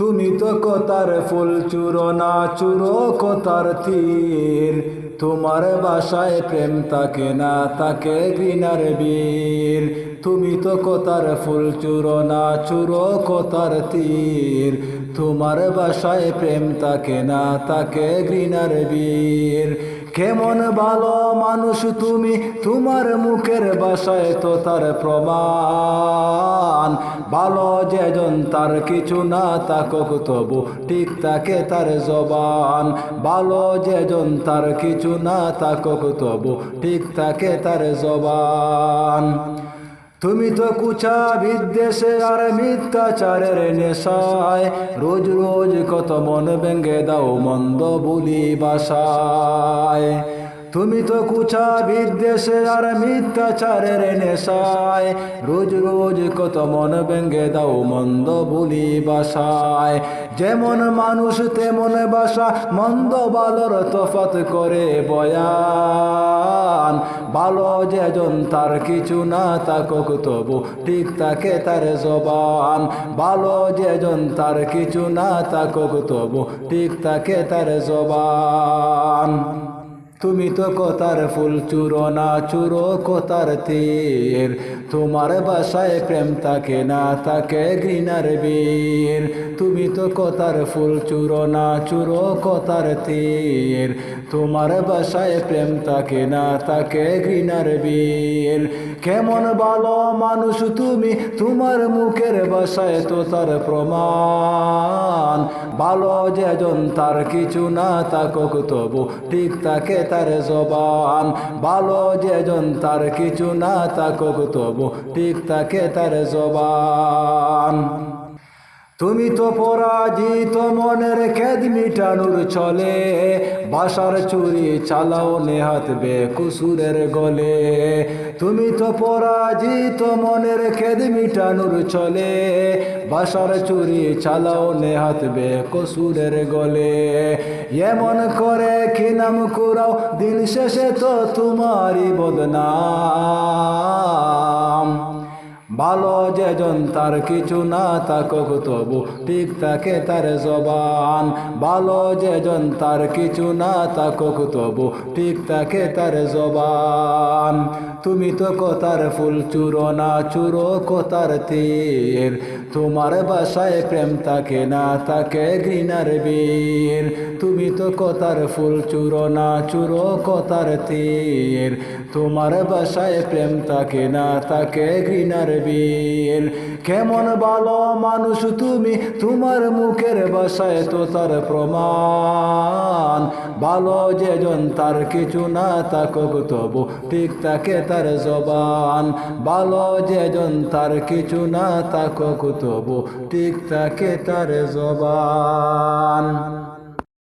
তুমি তো কতার ফুল চুরো না চুরো কতার তীর তোমার বাসায় প্রেম তাকে না, তাকে ঘৃণার বীর। তুমি তো কতার ফুল চুরো না, চুরো কতার তীর। তোমার বাসায় প্রেম তাকে না, তাকে ঘৃণার বীর। কেমন ভালো মানুষ তুমি, তোমার মুখের বাসায় তো তার প্রমাণ। ভালো যেজন তার কিছু না তাকক তবু, ঠিক তাকে তার জবান। ভালো যেজন তার কিছু না থাকুক তবু ঠিক তাকে তার জবান। তুমি তো কুচা বিদ্বেষে আর মিথ্যাচারের নেশায়, রোজ রোজ কত মন ব্যঙ্গে দাও মন্দ বলি বাসায়। তুমি তো কুচা বিদ্বেষে আর মিথ্যাচারের নেশায়। রোজ রোজ কত মন ব্যঙ্গে দাও মন্দ বলি বাসায়। যেমন মানুষ তেমন বাসা, মন্দ বালর তফাত করে বয়ান। ভালো যেজন তার কিছু না তাকক তবু ঠিক তাকে তার জবান। ভালো যেজন তার কিছু না তাকক তবু ঠিক তাকে তার জবান। তুমি তো কতার ফুল চুরো না, চুরো কতার তীর। তোমার বাসায় প্রেম থাকে না তাকে ঘৃণার বীর। তুমি তো কতার ফুল চুরো না, চুরো কতার তীর। তোমার বাসায় প্রেম থাকে না তাকে ঘৃণার বীর। কেমন ভালো মানুষ তুমি, তোমার মুখের বাসায় তো তার প্রমাণ। ভালো যে যেজন তার কিছু না থাকুক তবু ঠিক তাকে তার জবান। ভালো যে যেজন তার কিছু না থাকুক তবু ঠিক তাকে তার জবান। তুমি তো পরাজিত মনের খেদ মিটানোর চলে বাসার চুরি চালাও নেহাত বে কুসুরের গলে। তুমি তো পরাজিত মনের খেদ মিটানোর চলে বাসার চুরি চালাও নেহাত বে কসুরের গলে। এমন করে কি নাম কুরাও, দিন শেষে তো তোমারই বদনাম ভালো যেজন তার কিছু না তাকক তবু ঠিক তাকে তার জবান। ভালো যেজন তার কিছু না তাকক তবু ঠিক তাকে তার জবান। তুমি তো কতার ফুল চুরো না, চুরো কতার তীর। তোমার বাসায় প্রেম থাকে না তাকে ঘৃণার বীর। তুমি তো কতার ফুল চুরো না, চুরো কতার তীর। তোমার বাসায় প্রেম থাকে না তাকে ঘৃণার বীর কেমন ভালো মানুষ তুমি, তোমার মুখের বাসায় তো তার প্রমাণ। ভালো যেজন তার কিছু না তাকক তবু ঠিক তাকে তার জবান। ভালো যেজন তার কিছু না তাকক তবু ঠিক তাকে তার জবান।